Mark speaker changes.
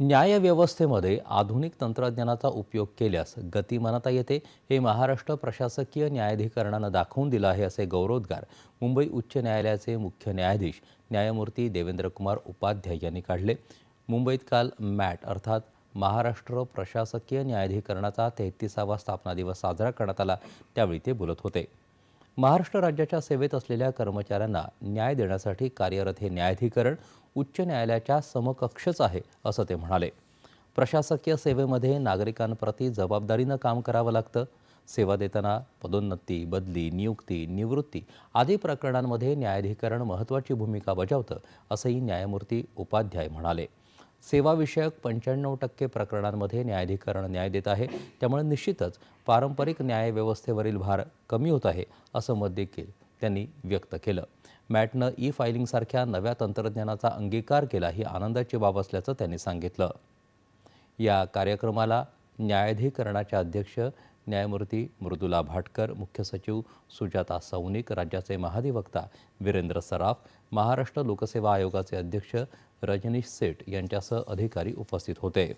Speaker 1: न्यायव्यवस्थेमध्ये आधुनिक तंत्रज्ञानाचा उपयोग केल्यास गतिमानता येते हे महाराष्ट्र प्रशासकीय न्यायाधिकरणानं दाखवून दिलं आहे असे गौरवोद्गार मुंबई उच्च न्यायालयाचे मुख्य न्यायाधीश न्यायमूर्ती देवेंद्रकुमार उपाध्याय यांनी काढले. मुंबईत काल मॅट अर्थात महाराष्ट्र प्रशासकीय न्यायाधिकरणाचा तेहतीसावा स्थापना दिवस साजरा करण्यात आला. त्यावेळी ते बोलत होते. महाराष्ट्र राज्याच्या सेवेत असलेल्या कर्मचाऱ्यांना न्याय देण्यासाठी कार्यरत हे न्यायाधिकरण उच्च न्यायालयाच्या समकक्षच आहे असं ते म्हणाले. प्रशासकीय सेवेमध्ये नागरिकांप्रती जबाबदारीनं काम करावं लागतं. सेवा देताना पदोन्नती बदली नियुक्ती निवृत्ती आदी प्रकरणांमध्ये न्यायाधिकरण महत्त्वाची भूमिका बजावतं असंही न्यायमूर्ती उपाध्याय म्हणाले. सेवाविषयक पंच्याण्णव टक्के प्रकरणांमध्ये न्यायाधिकरण न्याय देत आहे. त्यामुळे निश्चितच पारंपरिक न्यायव्यवस्थेवरील भार कमी होत आहे असं मत देखील त्यांनी व्यक्त केलं. मॅटनं ई फायलिंगसारख्या नव्या तंत्रज्ञानाचा अंगीकार केला ही आनंदाची बाब असल्याचं त्यांनी सांगितलं. या कार्यक्रमाला न्यायाधिकरणाचे अध्यक्ष न्यायमूर्ती मृदुला भाटकर मुख्य सचिव सुजाता सौनिक राज्याचे महाधिवक्ता वीरेंद्र सराफ महाराष्ट्र लोकसेवा आयोगाचे अध्यक्ष रजनीश सेठ यांच्यासह अधिकारी उपस्थित होते.